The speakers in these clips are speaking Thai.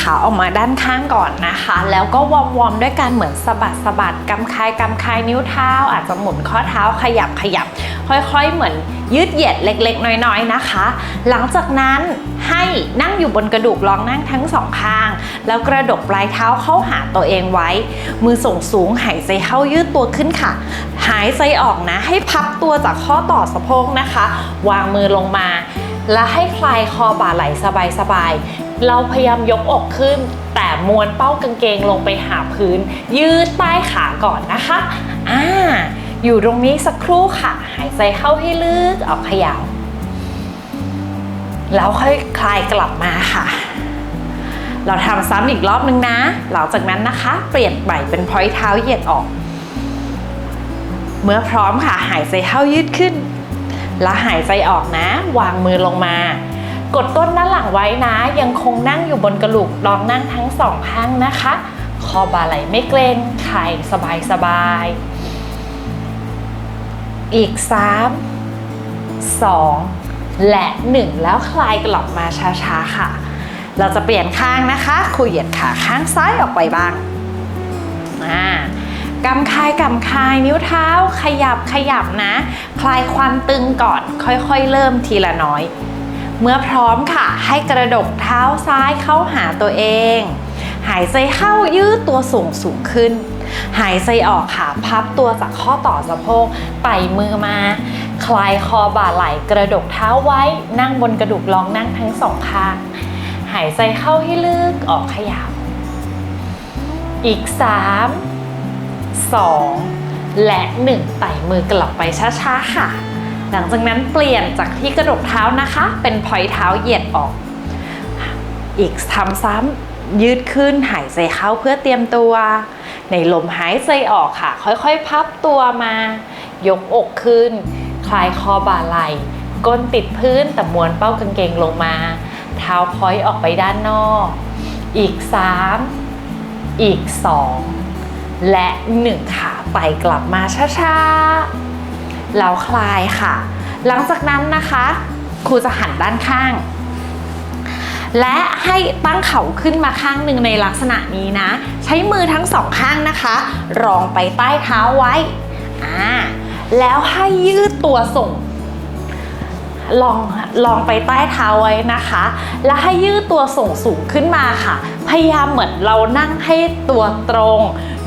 ขาออกมาด้านข้างก่อนนะคะ แล้วก็วอร์มวอมด้วยการเหมือนสะบัดสะบัดกำคายกำคายนิ้วเท้า อาจจะหมุนข้อเท้าขยับขยับ ค่อยๆเหมือนยืดเหยียดเล็กๆ น้อยๆนะคะ หลังจากนั้นให้นั่งอยู่บนกระดูกลองนั่งทั้งสองข้าง แล้วกระดกปลายเท้าเข้าหาตัวเองไว้ มือส่งสูงหายใจเข้ายืดตัวขึ้นค่ะ หายใจออกนะ ให้พับตัวจากข้อต่อสะโพกนะคะ วางมือลงมา และให้คลายคอบ่าไหลสบายๆ เราพยายามยกอกขึ้น แต่มวนเป้ากางเกงลงไปหาพื้น ยืดใต้ขาก่อนนะคะ อ่า อยู่ตรงนี้สักครู่ค่ะ หายใจเข้าให้ลึกออกขยาวแล้วค่อยคลายกลับมาค่ะ เราทำซ้ำอีกรอบนึงนะ หลังจากนั้นนะคะ เปลี่ยนใหม่เป็นพอยเท้าเหยียดออก เมื่อพร้อมค่ะ หายใจเข้ายืดขึ้น แล้วหายใจออกนะ วางมือลงมา กดก้นด้านหลังไว้นะ ยังคงนั่งอยู่บนกระดูกลองนั่งทั้งสองข้างนะคะ คอบ่าไหลไม่เกร็งไข่สบายสบายๆอีก 3 2 และ 1 แล้วคลายกลับมาช้าๆค่ะ เราจะเปลี่ยนข้างนะคะคุยเหยียดขาข้างซ้ายออกไปบ้างอ่า กำคายกำคายนิ้วเท้าขยับขยับนะ คลายความตึงก่อนค่อยๆ เริ่มทีละน้อย เมื่อพร้อมค่ะ ให้กระดกเท้าซ้ายเข้าหาตัวเอง หายใจเข้ายืดตัวสูงสูงขึ้น หายใจออกค่ะพับตัวจากข้อต่อสะโพกไต่มือมา คลายคอบ่าไหล่กระดกเท้าไว้นั่งบนกระดูกลองนั่งทั้งสองข้างหายใจเข้าให้ลึกออกขยับ อีก 3 2 และ 1 ไต่มือกลับไปช้าๆค่ะ หลังจากนั้นเปลี่ยนจากที่กระดกเท้านะคะ เป็นพอยเท้าเหยียดออก อีกทำซ้ำยืดขึ้นหายใจเข้าเพื่อเตรียมตัว ในลมหายใจออกค่ะ ค่อยๆ พับตัวมา ยกอกขึ้น คลายคอบ่าไหล่ก้นติดพื้นแต่มวนเป้ากางเกงลงมา เท้าพอยออกไปด้านนอก อีก 3 อีก 2 และ1ค่ะไต่กลับมาช้าๆ แล้วคลายค่ะ หลังจากนั้นนะคะครูจะหันด้านข้าง และให้ตั้งเข่าขึ้นมาข้างหนึ่งในลักษณะนี้นะ ใช้มือทั้งสองข้างนะคะ รองไปใต้เท้าไว้อ่าแล้วให้ยืดตัวส่ง ลองลองไปใต้เท้าไว้นะคะ แล้วให้ยืดตัวส่งสูงขึ้นมาค่ะ พยายามเหมือนเรานั่งให้ตัวตรง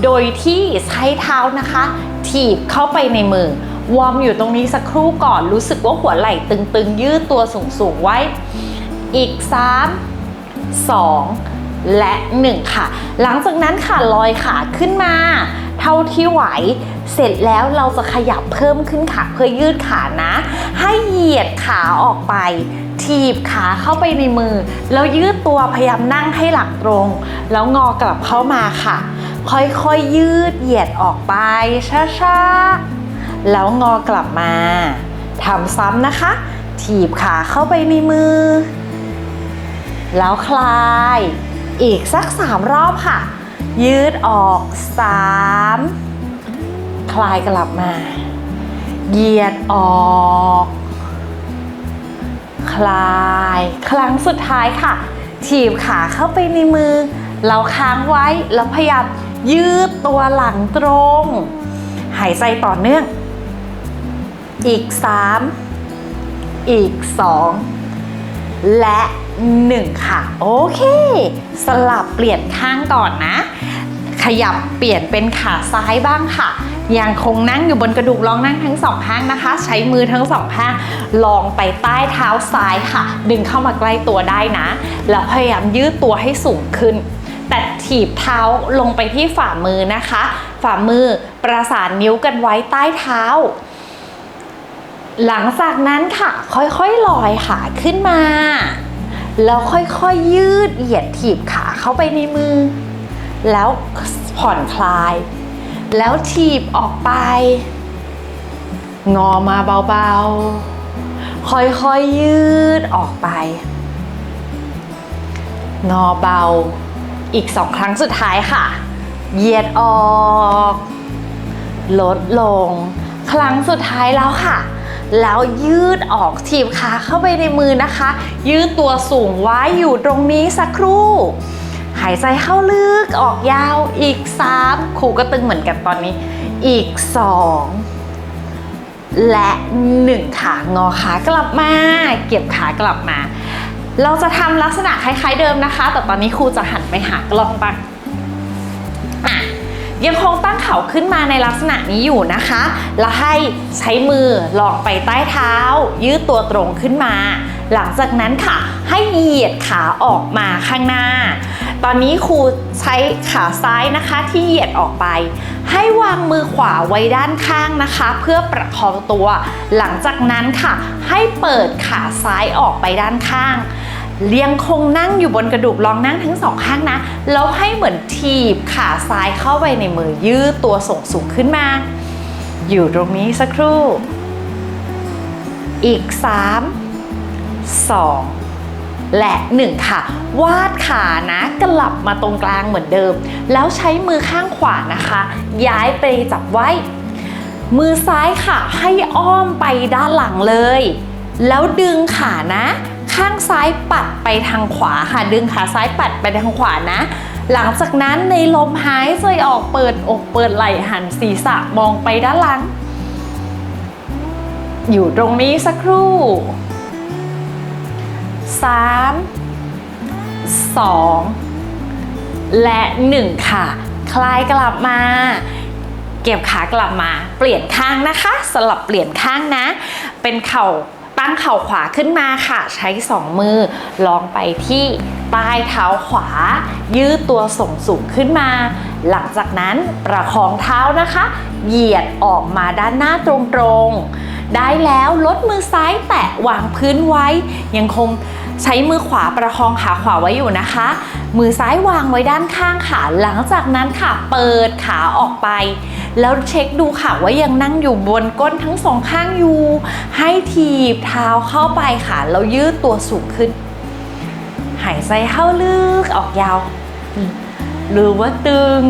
โดยที่ใช้เท้านะคะ ถีบเข้าไปในมือวอร์มอยู่ตรงนี้สักครู่ก่อนรู้สึกว่าหัวไหล่ตึงๆ ยืดตัวสูงๆไว้ อีก 3 2 และ 1 ค่ะ หลังจากนั้นค่ะลอยขาขึ้นมา เท่าที่ไหว เสร็จแล้วเราจะขยับเพิ่มขึ้นค่ะเพื่อยืดขานะ ให้เหยียดขาออกไปถีบขาเข้าไปในมือ แล้วยืดตัวพยายามนั่งให้หลังตรง แล้วงอกลับเข้ามาค่ะ ค่อยๆยืดเหยียดออกไปช้าๆแล้วงอกลับมาทำซ้ำนะคะ ถีบขาเข้าไปในมือ แล้วคลาย อีกสักสามรอบค่ะ ยืดออกสาม คลายกลับมา เหยียดออก คลาย ครั้งสุดท้ายค่ะ ถีบขาเข้าไปในมือ เราค้างไว้ แล้วพยายามยืดตัวหลังตรง หายใจต่อเนื่อง อีก 3 อีก 2 และ 1 ค่ะ โอเค สลับเปลี่ยนข้างก่อนนะ ขยับเปลี่ยนเป็นขาซ้ายบ้างค่ะ ยังคงนั่งอยู่บนกระดูกลองนั่งทั้งสองข้างนะคะ ใช้มือทั้งสองข้างลองไปใต้เท้าซ้ายค่ะ ดึงเข้ามาใกล้ตัวได้นะ แล้วพยายามยืดตัวให้สูงขึ้น แต่ถีบเท้าลงไปที่ฝ่ามือนะคะ ฝ่ามือประสานนิ้วกันไว้ใต้เท้า หลังจากนั้นค่ะ ค่อยๆลอยขาขึ้นมา แล้วค่อยๆยืดเหยียดถีบขาเข้าไปในมือ แล้วผ่อนคลาย แล้วถีบออกไป งอมาเบาๆ ค่อยๆยืดออกไป งอเบา อีกสองครั้งสุดท้ายค่ะ เหยียดออก ลดลง ครั้งสุดท้ายแล้วค่ะ แล้วยืดออกถีบขาเข้าไปในมือนะคะ ยืดตัวสูงไว้อยู่ตรงนี้สักครู่ หายใจเข้าลึกออกยาวอีก3ครูก็ตึงเหมือนกันตอนนี้ อีก 2 และ1ขางอขากลับมา เก็บขากลับมา เราจะทำลักษณะคล้ายๆเดิมนะคะ แต่ตอนนี้ครูจะหันไปหากล้องบ้างยังคงตั้งเข่าขึ้นมาในลักษณะนี้อยู่นะคะ แล้วให้ใช้มือลองไปใต้เท้า ยืดตัวตรงขึ้นมา หลังจากนั้นค่ะ ให้เหยียดขาออกมาข้างหน้า ตอนนี้ครูใช้ขาซ้ายนะคะที่เหยียดออกไป ให้วางมือขวาไว้ด้านข้างนะคะ เพื่อประคองตัว หลังจากนั้นค่ะ ให้เปิดขาซ้ายออกไปด้านข้างเลียงคงนั่งอยู่บนกระดูกลองนั่งทั้งสองข้างนะ แล้วให้เหมือนทีบขาซ้ายเข้าไปในมือยืดตัวส่งสูงขึ้นมา อยู่ตรงนี้สักครู่ อีก 3 2 และ1ค่ะ วาดขานะกลับมาตรงกลางเหมือนเดิม แล้วใช้มือข้างขวานะคะ ย้ายไปจับไว้ มือซ้ายค่ะ ให้อ้อมไปด้านหลังเลย แล้วดึงขานะ ข้างซ้ายปัดไปทางขวาค่ะ ดึงขาซ้ายปัดไปทางขวานะหลังจากนั้นในลมหายใจออกเปิดอกเปิดไหล่หันศีรษะมองไปด้านหลัง อยู่ตรงนี้สักครู่ 3 2 และ 1 ค่ะ คลายกลับมา เก็บขากลับมา เปลี่ยนข้างนะคะ สลับเปลี่ยนข้างนะ เป็นเข่าตั้งเข่าขวาขึ้นมาค่ะ ใช้สองมือลองไปที่ใต้เท้าขวา ยืดตัวส่งสูงขึ้นมา หลังจากนั้นประคองเท้านะคะ เหยียดออกมาด้านหน้าตรงๆ ได้แล้วลดมือซ้ายแตะวางพื้นไว้ ยังคง ใช้มือขวาประคองขาขวาไว้อยู่นะคะ มือซ้ายวางไว้ด้านข้างค่ะ หลังจากนั้นค่ะ เปิดขาออกไป แล้วเช็คดูค่ะว่ายังนั่งอยู่บนก้นทั้งสองข้างอยู่ ให้ถีบเท้าเข้าไปค่ะ แล้วยืดตัวสูงขึ้น หายใจเข้าลึกออกยาวหรือว่าตึง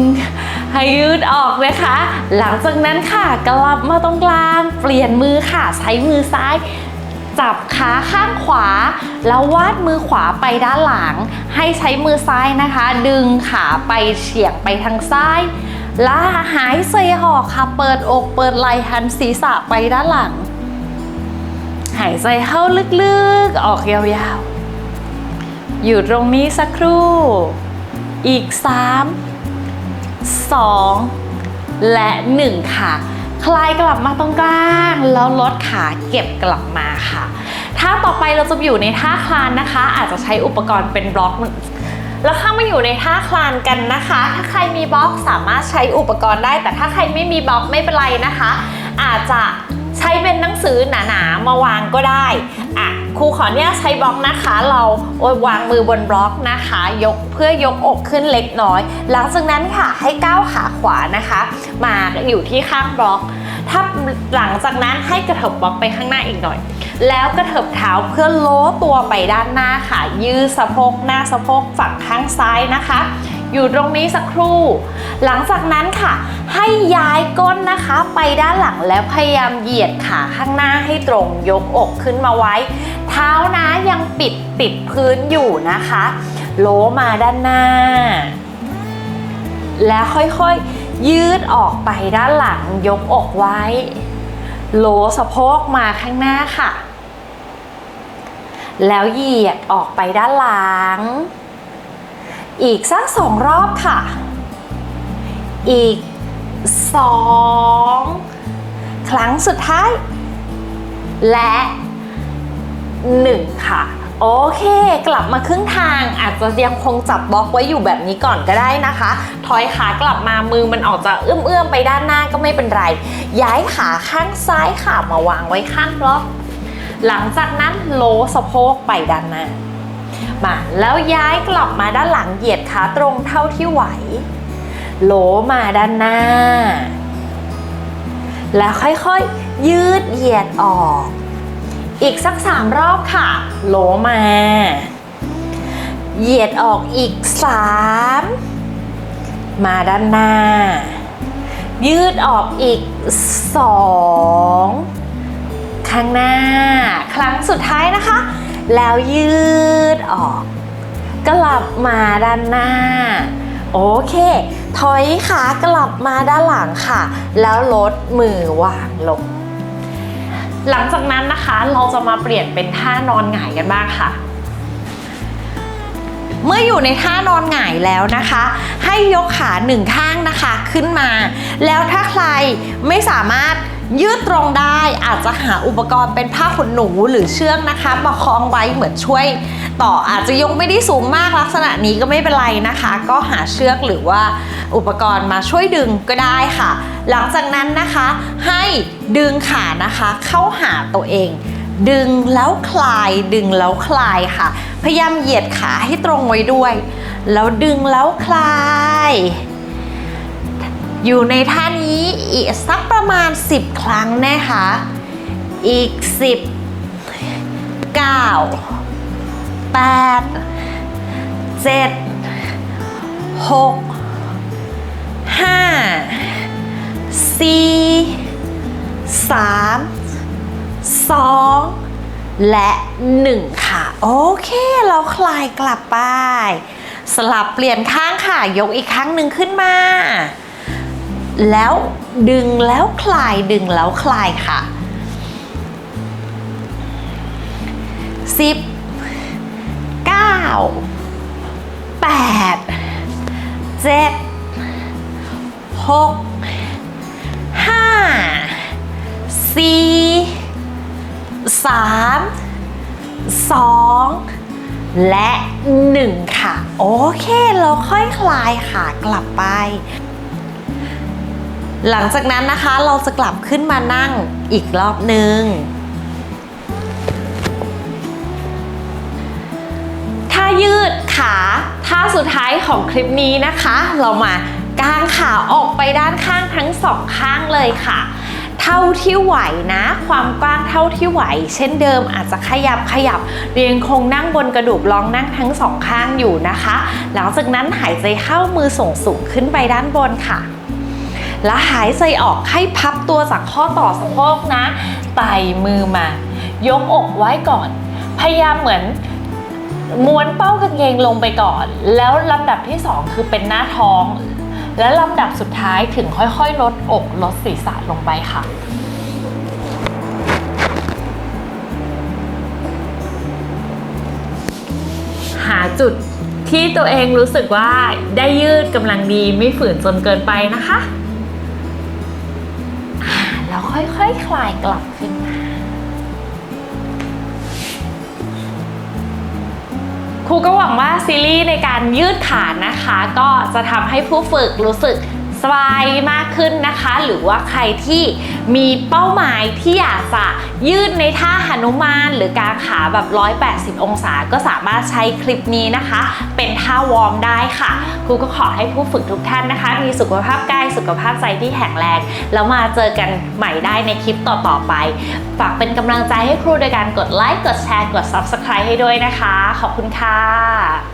ให้ยืดออกนะคะ หลังจากนั้นค่ะกลับมาตรงกลาง เปลี่ยนมือค่ะ ใช้มือซ้าย จับขาข้างขวา แล้ววาดมือขวาไปด้านหลัง ให้ใช้มือซ้ายนะคะ ดึงขาไปเฉียงไปทางซ้ายแล้วหายใจออกค่ะ เปิดอกเปิดไหล่หันศีรษะไปด้านหลัง หายใจเข้าลึกๆ ออกยาวๆ อยู่ตรงนี้สักครู่ อีก 3 2 และ 1 ค่ะ คลายกลับมาตรงกลาง แล้วลดขาเก็บกลับมาค่ะถ้าต่อไปเราจะอยู่ในท่าคลานนะคะ อาจจะใช้อุปกรณ์เป็นบล็อกแล้วเข้ามาอยู่ในท่าคลานกันนะคะ ถ้าใครมีบล็อกสามารถใช้อุปกรณ์ได้ แต่ถ้าใครไม่มีบล็อกไม่เป็นไรนะคะ อาจจะใช้เป็นหนังสือหนาๆมาวางก็ได้อะครูขออนุญาตใช้บล็อกนะคะ เราวางมือบนบล็อกนะคะ ยกเพื่อยกอกขึ้นเล็กน้อย หลังจากนั้นค่ะให้ก้าวขาขวานะคะ มาอยู่ที่ข้างบล็อก ถ้าหลังจากนั้นให้กระเถิบบล็อกไปข้างหน้าอีกหน่อย แล้วกระเถิบเท้าเพื่อโล้ตัวไปด้านหน้าค่ะ ยืดสะโพกหน้าสะโพกฝั่งข้างซ้ายนะคะ อยู่ตรงนี้สักครู่ หลังจากนั้นค่ะ ให้ย้ายก้นนะคะไปด้านหลังแล้วพยายามเหยียดขาข้างหน้าให้ตรงยกอกขึ้นมาไว้ เท้านะยังปิดติดพื้นอยู่นะคะ โล้มาด้านหน้า แล้วค่อยๆ ยืดออกไปด้านหลังยกอกไว้ โลสะโพกมาข้างหน้าค่ะ แล้วเหยียดออกไปด้านหลัง อีกสักสองรอบค่ะ อีกสองครั้งสุดท้าย และหนึ่งค่ะ โอเค กลับมาครึ่งทางอาจจะยังคงจับบล็อกไว้อยู่แบบนี้ก่อนก็ได้นะคะ ถอยขากลับมามือมันออกจะเอื้อมๆไปด้านหน้าก็ไม่เป็นไร ย้ายขาข้างซ้ายค่ะมาวางไว้ข้างบล็อก หลังจากนั้นโลสะโพกไปด้านหน้ามาแล้วย้ายกลับมาด้านหลังเหยียดขาตรงเท่าที่ไหว โลมาด้านหน้า แล้วค่อยๆ ยืดเหยียดออก อีกสักสามรอบค่ะ โลมา เหยียดออกอีกสามมาด้านหน้า ยืดออกอีกสองข้างหน้า ครั้งสุดท้ายนะคะ แล้วยืดออก กลับมาด้านหน้า โอเค ถอยขากลับมาด้านหลังค่ะ แล้วลดมือวางลง หลังจากนั้นนะคะเราจะมาเปลี่ยนเป็นท่านอนหงายกันบ้างค่ะ เมื่ออยู่ในท่านอนหงายแล้วนะคะ ให้ยกขาหนึ่งข้างนะคะขึ้นมา แล้วถ้าใครไม่สามารถยืดตรงได้อาจจะหาอุปกรณ์เป็นผ้าขนหนูหรือเชือกนะคะมาคล้องไว้เหมือนช่วย ต่ออาจจะยกไม่ได้สูงมากลักษณะนี้ก็ไม่เป็นไรนะคะ ก็หาเชือกหรือว่าอุปกรณ์มาช่วยดึงก็ได้ค่ะ หลังจากนั้นนะคะให้ดึงขานะคะเข้าหาตัวเอง ดึงแล้วคลาย ดึงแล้วคลายค่ะ พยายามเหยียดขาให้ตรงไว้ด้วย แล้วดึงแล้วคลายอยู่ในท่านี้อีกสักประมาณ 10 ครั้งนะคะ อีก 10 9 8 7 6 5 4 3 2และ1ค่ะ โอเค เราคลายกลับไป สลับเปลี่ยนข้างค่ะ ยกอีกครั้งหนึ่งขึ้นมา แล้วดึงแล้วคลายดึงแล้วคลายค่ะสิบ แปดเจ็ดหกห้าสี่สามสองและหนึ่งค่ะ โอเค เราค่อยคลายขากลับไป หลังจากนั้นนะคะเราจะกลับขึ้นมานั่งอีกรอบหนึ่ง ยืดขาท่าสุดท้ายของคลิปนี้นะคะ เรามากางขาออกไปด้านข้างทั้งสองข้างเลยค่ะ เท่าที่ไหวนะ ความกว้างเท่าที่ไหว เช่นเดิมอาจจะขยับขยับเรียงคงนั่งบนกระดูกลองนั่งทั้งสองข้างอยู่นะคะ หลังจากนั้นหายใจเข้ามือส่งสูงขึ้นไปด้านบนค่ะ แล้วหายใจออกให้พับตัวจากข้อต่อสะโพกนะไต่มือมา ยกอกไว้ก่อน พยายามเหมือน ม้วนเป้ากางเกงลงไปก่อน แล้วลำดับที่สองคือเป็นหน้าท้อง และลำดับสุดท้ายถึงค่อยๆ ลดอกลดศีรษะลงไปค่ะ หาจุดที่ตัวเองรู้สึกว่าได้ยืดกำลังดีไม่ฝืนจนเกินไปนะคะ แล้วค่อยๆคคลายกลับขึ้น ครูก็หวังว่าซีรีส์ในการยืดขานะคะ ก็จะทำให้ผู้ฝึกรู้สึก สบายมากขึ้นนะคะ หรือว่าใครที่มีเป้าหมายที่อยากจะยืดในท่าหนุมานหรือกางขาแบบ 180 องศาก็สามารถใช้คลิปนี้นะคะ เป็นท่าวอร์มได้ค่ะครูก็ขอให้ผู้ฝึกทุกท่านนะคะ มีสุขภาพกายสุขภาพใจที่แข็งแรง แล้วมาเจอกันใหม่ได้ในคลิปต่อๆไป ฝากเป็นกำลังใจให้ครูโดยการกดไลค์กดแชร์กด Subscribe ให้ด้วยนะคะ ขอบคุณค่ะ